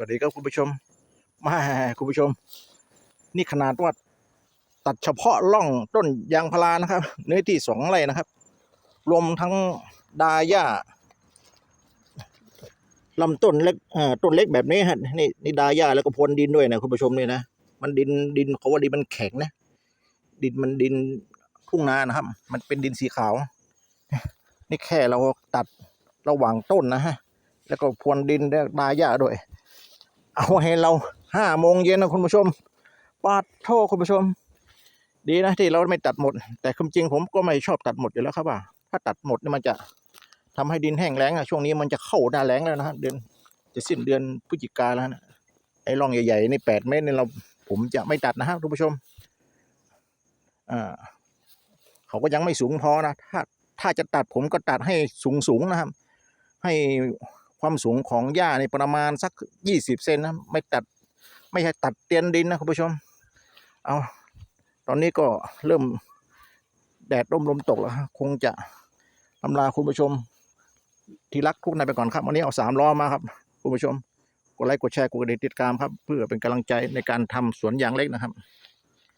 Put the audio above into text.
สวัสดีครับคุณผู้ชมมาคุณผู้ชม นี่ขนาดว่าตัดเฉพาะร่องต้นยางพารานะครับ เนื้อที่สองไร่นะครับ รวมทั้งดาหญ้าลำต้นเล็กต้นเล็กแบบนี้ฮะนี่นี่ดาหญ้าแล้วก็พรวนดินด้วยนะคุณผู้ชมนี่นะมันดินดินเขาว่าดินมันแข็งนะ ดินมันดินทุ่งนานะครับ มันเป็นดินสีขาว นี่แค่เราตัดระหว่างต้นนะฮะแล้วก็พรวนดินดาหญ้าด้วย เอาให้เราห้าโมงเย็นนะคุณผู้ชม ปาดโทษคุณผู้ชม ดีนะที่เราไม่ตัดหมด แต่ความจริงผมก็ไม่ชอบตัดหมดอยู่แล้วครับว่าถ้าตัดหมดนี่มันจะทำให้ดินแห้งแล้งอะช่วงนี้มันจะเข้าหน้าแล้งแล้วนะฮะเดือนจะสิ้นเดือนพฤศจิกาแล้วนะไอ้ร่องใหญ่ๆนี่แปดเมตรนี่เราผมจะไม่ตัดนะฮะคุณผู้ชมอ่าเขาก็ยังไม่สูงพอนะถ้าถ้าจะตัดผมก็ตัดให้สูงสูงๆนะครับ ให้ ความสูงของหญ้าในประมาณสักยี่สิบเซนนะไม่ตัดไม่ใช่ตัดเตียนดินนะคุณผู้ชม เอาตอนนี้ก็เริ่มแดดร่มลมตกแล้วคงจะอำลาคุณผู้ชม ที่รักทุกนายไปก่อนครับ วันนี้เอาสามล้อมาครับ คุณผู้ชม กดไลค์กดแชร์กดติดตามครับ เพื่อเป็นกำลังใจในการทำสวนยางเล็กนะครับ